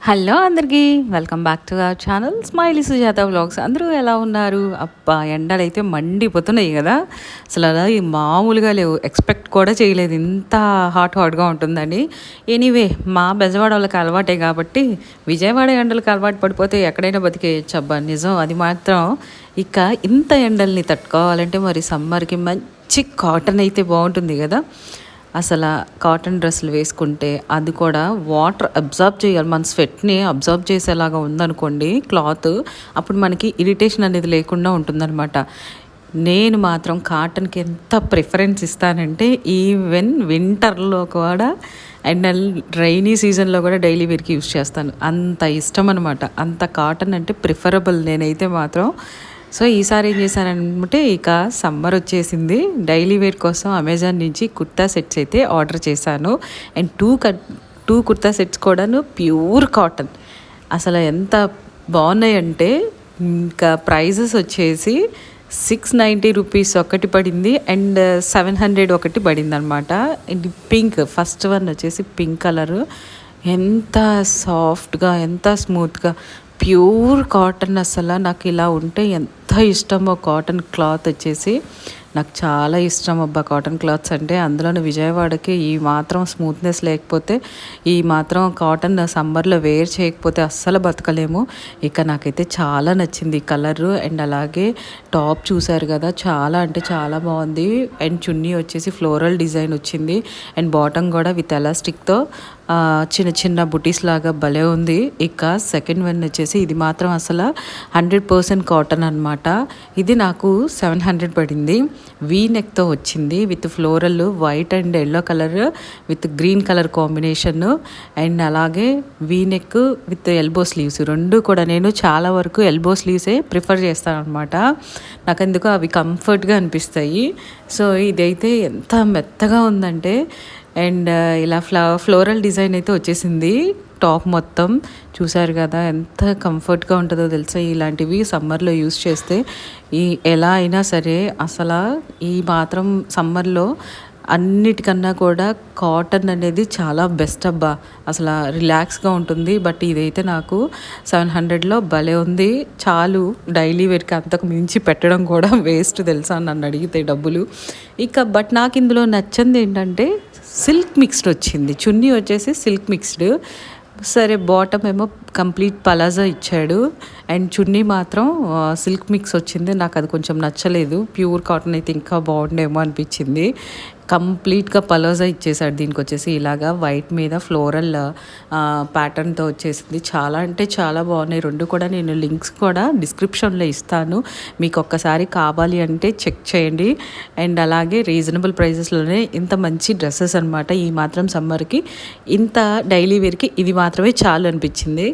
Hello అందరికీ welcome back to our channel smiley Sujatha vlogs. అందరూ ఎలా ఉన్నారు? అబ్బా ఎండలు అయితే మండిపోతున్నాయి కదా. అసలు అలా మామూలుగా లేవు. ఎక్స్పెక్ట్ కూడా చేయలేదు. ఇంత హాట్ హాట్గా ఉంటుందని. ఎనీవే మా బెజవాడ వాళ్ళకి అలవాటే కాబట్టి విజయవాడ ఎండలకు అలవాటు పడిపోతే ఎక్కడైనా బతికేయచ్చు అబ్బా నిజం అది మాత్రం ఇక ఇంత ఎండల్ని తట్టుకోవాలంటే మరి సమ్మర్కి మంచి కాటన్ అయితే బాగుంటుంది కదా. అసలు కాటన్ డ్రెస్సులు వేసుకుంటే అది కూడా వాటర్ అబ్జర్బ్ చేయాలి. మన స్వెట్ని అబ్జర్బ్ చేసేలాగా ఉందనుకోండి క్లాత్ అప్పుడు మనకి ఇరిటేషన్ అనేది లేకుండా ఉంటుందన్నమాట. నేను మాత్రం కాటన్కి ఎంత ప్రిఫరెన్స్ ఇస్తానంటే ఈవెన్ వింటర్లో కూడా అండ్ రైనీ సీజన్లో కూడా డైలీ వేర్కి యూజ్ చేస్తాను. అంత ఇష్టం అనమాట అంత కాటన్ అంటే ప్రిఫరబుల్ నేనైతే మాత్రం సో ఈసారి ఏం చేశానంటే ఇక సమ్మర్ వచ్చేసింది. డైలీ వేర్ కోసం అమెజాన్ నుంచి కుర్తా సెట్స్ అయితే ఆర్డర్ చేశాను. And two cut two kurta sets కూడాను ప్యూర్ కాటన్. అసలు ఎంత బాగున్నాయంటే ఇంకా ప్రైజెస్ వచ్చేసి సిక్స్ నైంటీ రూపీస్ ఒకటి పడింది అండ్ సెవెన్ హండ్రెడ్ ఒకటి పడింది అనమాట ఇది పింక్ ఫస్ట్ వన్ వచ్చేసి పింక్ కలర్. ఎంత సాఫ్ట్గా ఎంత స్మూత్గా ప్యూర్ కాటన్ అసలు నాకు ఇలా ఉంటే ఎంత ఇష్టమో కాటన్ క్లాత్ వచ్చేసి. నాకు చాలా ఇష్టం అబ్బా కాటన్ క్లాత్స్ అంటే. అందులోని విజయవాడకి ఈ మాత్రం స్మూత్నెస్ లేకపోతే ఈ మాత్రం కాటన్ సమ్మర్లో వేర్ చేయకపోతే అస్సలు బతకలేము. ఇక నాకైతే చాలా నచ్చింది కలర్. అండ్ అలాగే టాప్ చూసారు కదా చాలా అంటే చాలా బాగుంది. అండ్ చున్నీ వచ్చేసి ఫ్లోరల్ డిజైన్ వచ్చింది. అండ్ బాటమ్ కూడా విత్ ఎలాస్టిక్తో చిన్న చిన్న బుటీస్ లాగా భలే ఉంది. ఇక సెకండ్ వన్ వచ్చేసి ఇది మాత్రం అసలు హండ్రెడ్ పర్సెంట్ కాటన్ అనమాట ఇది నాకు సెవెన్ హండ్రెడ్ పడింది. వీ నెక్తో వచ్చింది with floral white and yellow colour with green colour combination. And అలాగే V neck with elbow sleeves. రెండు కూడా నేను చాలా వరకు ఎల్బో స్లీవ్సే ప్రిఫర్ చేస్తాను అనమాట నాకు ఎందుకు అవి కంఫర్ట్గా అనిపిస్తాయి. సో ఇదైతే ఎంత మెత్తగా ఉందంటే అండ్ ఇలా ఫ్లా ఫ్లోరల్ డిజైన్ అయితే వచ్చేసింది. టాప్ మొత్తం చూసారు కదా ఎంత కంఫర్ట్గా ఉంటుందో తెలుసా? ఇలాంటివి సమ్మర్లో యూస్ చేస్తే ఈ ఎలా అయినా సరే అసలు ఈ మాత్రం సమ్మర్లో అన్నిటికన్నా కూడా కాటన్ అనేది చాలా బెస్ట్ అబ్బా. అసలు రిలాక్స్గా ఉంటుంది. బట్ ఇదైతే నాకు సెవెన్ హండ్రెడ్లో భలే ఉంది. చాలు డైలీ వేర్కి అంతకు మించి పెట్టడం కూడా వేస్ట్ తెలుసా నన్ను అడిగితే డబ్బులు. ఇక బట్ నాకు ఇందులో నచ్చింది ఏంటంటే సిల్క్ మిక్స్డ్ వచ్చింది. చున్నీ వచ్చేసి సిల్క్ మిక్స్డ్. సరే బాటమ్ ఏమో కంప్లీట్ పలాజా ఇచ్చాడు. అండ్ చున్నీ మాత్రం సిల్క్ మిక్స్ వచ్చింది. నాకు అది కొంచెం నచ్చలేదు. ప్యూర్ కాటన్ అయితే ఇంకా బాగుండేమో అనిపించింది. కంప్లీట్గా పలోజా ఇచ్చేసాడు దీనికి వచ్చేసి ఇలాగా వైట్ మీద ఫ్లోరల్ ప్యాటర్న్తో వచ్చేసింది. చాలా అంటే చాలా బాగున్నాయి. రెండు కూడా నేను లింక్స్ కూడా డిస్క్రిప్షన్లో ఇస్తాను. మీకు ఒక్కసారి కావాలి అంటే చెక్ చేయండి. అండ్ అలాగే రీజనబుల్ ప్రైజెస్లోనే ఇంత మంచి డ్రెస్సెస్ అనమాట ఈ మాత్రం సమ్మర్కి. ఇంత డైలీ వేర్కి ఇది మాత్రమే చాలు అనిపించింది.